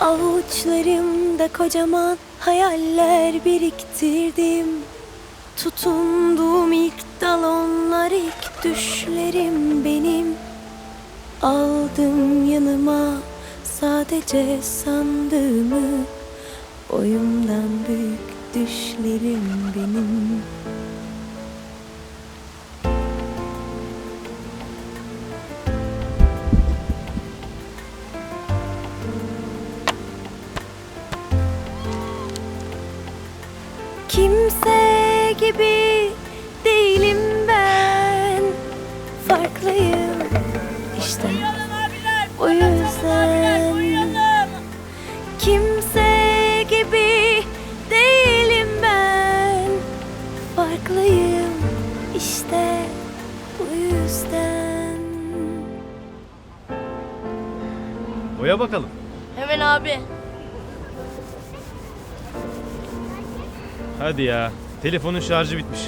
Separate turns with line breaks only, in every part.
Avuçlarımda kocaman hayaller biriktirdim. Tutunduğum ilk dal onlar ilk düşlerim benim. Aldım yanıma sadece sandığımı. Boyumdan büyük düşlerim benim Kimse gibi değilim ben. Farklıyım işte. O yüzden Kimse gibi değilim ben. Farklıyım işte. Bu yüzden.
Boya bakalım.
Hemen abi.
Hadi ya. Telefonun şarjı bitmiş.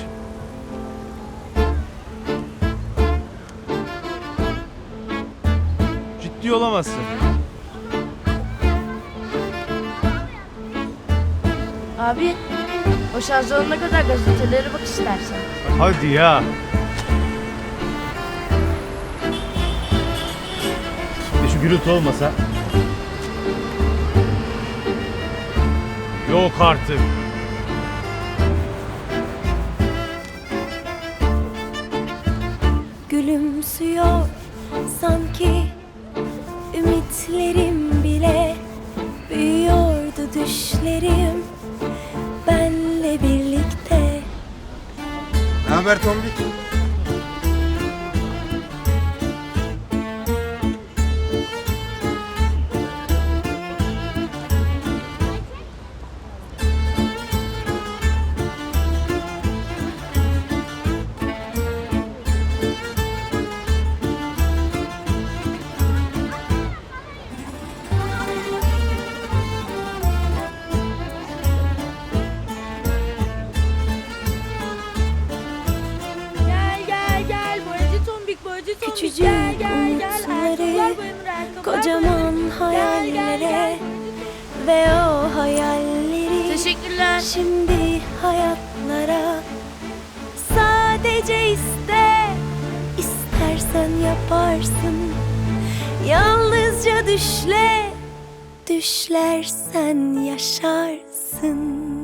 Ciddi olamazsın.
Abi o şarj olana kadar gazetelere bak istersen.
Hadi ya. Bir şu gürültü olmasa. Yok artık.
Gülümsüyor sanki Ümitlerim bile Büyüyordu düşlerim. Benle birlikte.
Ne haber Tombik?
Küçücük umutları, Kocaman hayallere Ve o hayalleri
Teşekkürler.
Şimdi hayatlara Sadece iste istersen yaparsın Yalnızca düşle Düşlersen yaşarsın